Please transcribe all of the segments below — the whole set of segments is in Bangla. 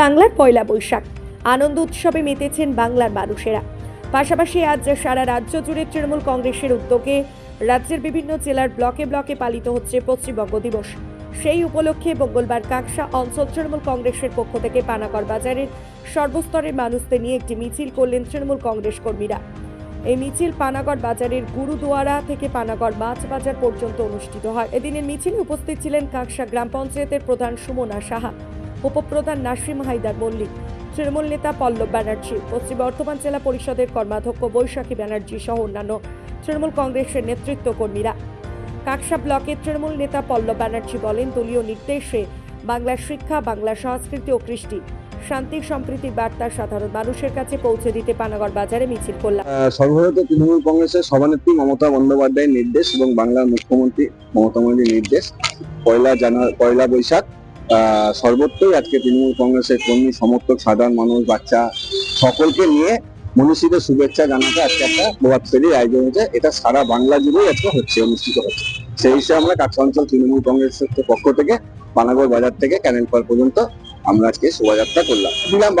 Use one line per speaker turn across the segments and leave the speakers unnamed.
বাংলার পয়লা বৈশাখ। আনন্দ উৎসবে মেতেছেন বাংলার মানুষেরা। পাশাপাশি আজ সারা রাজ্য জুড়ে তৃণমূল কংগ্রেসের উদ্যোগে রাজ্যের বিভিন্ন জেলার ব্লকে ব্লকে পালিত হচ্ছে পশ্চিমবঙ্গ দিবস। সেই উপলক্ষে মঙ্গলবার কাকসা অঞ্চল তৃণমূল কংগ্রেসের পক্ষ থেকে পানাগড় বাজারের সর্বস্তরের মানুষদের নিয়ে একটি মিছিল করলেন তৃণমূল কংগ্রেস কর্মীরা। এই মিছিল পানাগড় বাজারের গুরুদুয়ারা থেকে পানাগড় মাছ বাজার পর্যন্ত অনুষ্ঠিত হয়। এদিনের মিছিলে উপস্থিত ছিলেন কাকসা গ্রাম পঞ্চায়েতের প্রধান সুমনা সাহা। উপপ্রধান নাসিম হায়দার মল্লিক, তৃণমূল নেতা পল্লব ব্যানার্জি, পশ্চিম বর্ধমান জেলা পরিষদের কর্মাধ্যক্ষ বৈশাখী ব্যানার্জি সহ অন্যান্য তৃণমূল কংগ্রেসের নেতৃত্ব কর্মীরা কাকসা ব্লকের তৃণমূল নেতা পল্লব ব্যানার্জি বলেন, দলীয় নির্দেশে বাংলার শিক্ষা, বাংলা সংস্কৃতি ও কৃষ্টি, শান্তি সম্প্রীতির বার্তা সাধারণ মানুষের কাছে পৌঁছে দিতে পানাগড় বাজারে মিছিল করলাম।
সর্বভারতীয় তৃণমূল কংগ্রেসের সভানেত্রী মমতা বন্দ্যোপাধ্যায়ের নির্দেশ এবং বাংলার মুখ্যমন্ত্রী মমতা ব্যানার্জির নির্দেশ, পয়লা জানুয়ারি, পয়লা বৈশাখ সর্বত্রই আজকে তৃণমূল কংগ্রেসের কর্মী সমর্থক সাধারণ মানুষ বাচ্চা সকলকে নিয়ে মনীষীদের শুভেচ্ছা জানাতে আজকে একটা ফেরির আয়োজন হয়েছে। এটা সারা বাংলা জুড়েই আজকে হচ্ছে অনুষ্ঠিত হচ্ছে। সেই হিসেবে আমরা কাকসা অঞ্চল তৃণমূল কংগ্রেসের পক্ষ থেকে পানাগড় বাজার থেকে ক্যানেল পার পর্যন্ত আমরা আজকে শোভাযাত্রা করলাম।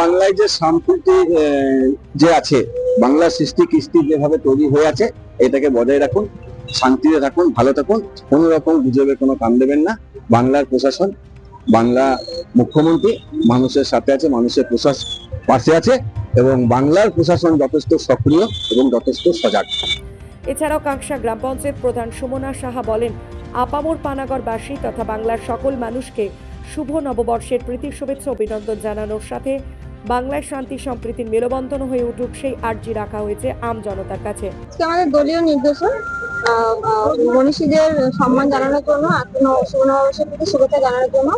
বাংলায় যে সম্প্রীতি আহ, যে আছে বাংলা সৃষ্টি কৃষ্টি যেভাবে তৈরি হয়ে আছে এটাকে বজায় রাখুন শান্তিতে থাকুন ভালো থাকুন কোনো রকম গুজবে কোনো কান দেবেন না। বাংলার প্রশাসন বাংলা মুখ্যমন্ত্রী মানুষের সাথে আছে মানুষের প্রশাসন পাশে আছে এবং বাংলার প্রশাসন যথেষ্ট সক্রিয় এবং যথেষ্ট সজাগ।
এছাড়াও কাঁকসা গ্রাম পঞ্চায়েত প্রধান সুমনা সাহা বলেন আপামর পানাগড়বাসী তথা বাংলার সকল মানুষকে শুভ নববর্ষের প্রীতি শুভেচ্ছা অভিনন্দন জানানোর সাথে বাংলায় শান্তি সম্প্রীতির মেলবন্ধন হয়ে উঠুক সেই আর্জি রাখা হয়েছে আম জনতার কাছে।
আমাদের দলীয় নির্দেশন মনীষীদের সম্মান জানানোর জন্য নববর্ষের প্রতি শুভেচ্ছা জানানোর জন্য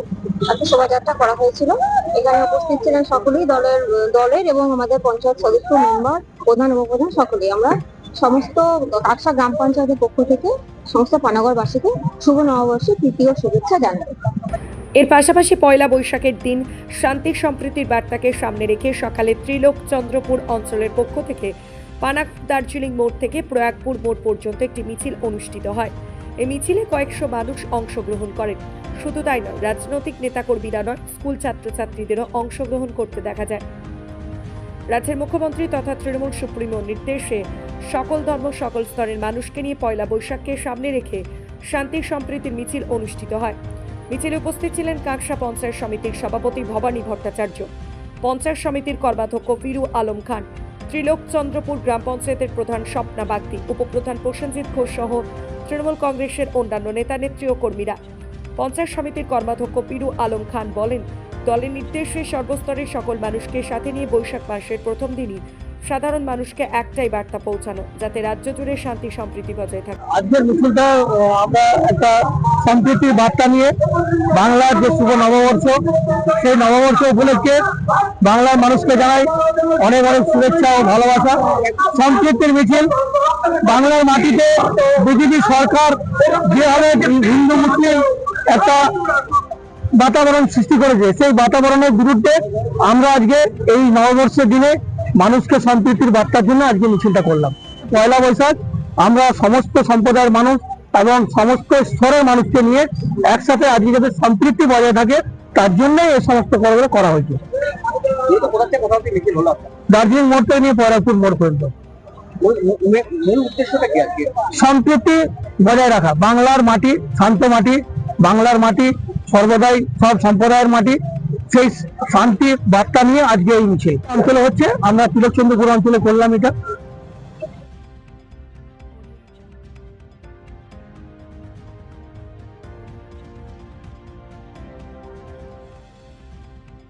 একটা শোভাযাত্রা করা হয়েছিল। এখানে উপস্থিত ছিলেন সকলেই, দলের দলের এবং আমাদের পঞ্চায়েত সদস্য মেম্বার, প্রধান উপপ্রধান সকলেই। আমরা সমস্ত কাকসা গ্রাম পঞ্চায়েতের পক্ষ থেকে, সমস্ত পানাগড়বাসীকে শুভ নববর্ষের তৃতীয় শুভেচ্ছা জানাই।
এর পাশাপাশি পয়লা বৈশাখের দিন শান্তি সম্প্রীতির বার্তাকে সামনে রেখে সকালে ত্রিলোক চন্দ্রপুর অঞ্চলের পক্ষ থেকে পানাক দার্জিলিং মোড় থেকে প্রয়াগপুর মোড় পর্যন্ত একটি মিছিল অনুষ্ঠিত হয়। এই মিছিলে কয়েকশো মানুষ অংশগ্রহণ করেন। শুধু তাই নয়, রাজনৈতিক নেতাকর্মীরা নয়, স্কুল ছাত্রছাত্রীদেরও অংশগ্রহণ করতে দেখা যায়। রাজ্যের মুখ্যমন্ত্রী তথা তৃণমূল সুপ্রিমোর নির্দেশে সকল ধর্ম, সকল স্তরের মানুষকে নিয়ে পয়লা বৈশাখকে সামনে রেখে শান্তি সম্প্রীতির মিছিল অনুষ্ঠিত হয়। মিছিলে উপস্থিত ছিলেন কাকসা পঞ্চায়েত সমিতির সভাপতি ভবানী ভট্টাচার্য, পঞ্চায়েত সমিতির কর্মাধ্যক্ষ ফিরু আলম খান ত্রিলোক চন্দ্রপুর গ্রাম পঞ্চায়েতের প্রধান স্বপ্না বাগদি, উপপ্রধান প্রসেনজিৎ ঘোষ সহ তৃণমূল কংগ্রেসের অন্যান্য নেতা, নেত্রী ও কর্মীরা। পঞ্চায়েত সমিতির কর্মাধ্যক্ষ পিরু আলম খান বলেন, দলের নির্দেশে সর্বস্তরের সকল মানুষকে সাথে নিয়ে বৈশাখ মাসের প্রথম দিনই সাধারণ মানুষকে একটাই বার্তা পৌঁছানো, যাতে রাজ্য জুড়ে শান্তি সম্প্রীতি বজায় থাকে।
আজকের মিছিলটা আমরা একটা সম্প্রীতির বার্তা নিয়ে বাংলার যে শুভ নববর্ষ, সেই নববর্ষ উপলক্ষে বাংলার মানুষকে জানাই অনেক অনেক শুভেচ্ছা ও ভালোবাসা। সম্প্রীতির মিছিল, বাংলার মাটিতে বিজেপি সরকার যেভাবে হিন্দু মুসলিম একটা বাতাবরণ সৃষ্টি করেছে, সেই বাতাবরণের বিরুদ্ধে আমরা আজকে এই নববর্ষের দিনে মানুষকে সম্প্রীতির বার্তার জন্য আজকে মিছিলটা করলাম। পয়লা বৈশাখ, আমরা সমস্ত সম্প্রদায়ের মানুষ এবং সমস্ত স্তরের মানুষকে নিয়ে একসাথে আজকে যাতে সম্পৃক্তি বজায় থাকে, তার জন্যই এই সমস্ত করাগুলো করা হয়েছে। দার্জিলিং মোড় থেকে নিয়ে পয়রাপুর মোড় পর্যন্ত। সম্প্রীতি বজায় রাখা, বাংলার মাটি, শান্ত মাটি, বাংলার মাটি, সর্বদাই সব সম্প্রদায়ের মাটি সেই শান্তির বার্তা নিয়ে আজকে এই মিছিল অঞ্চলে হচ্ছে আমরা তিলকচন্দ্রপুর অঞ্চলে করলাম এটা।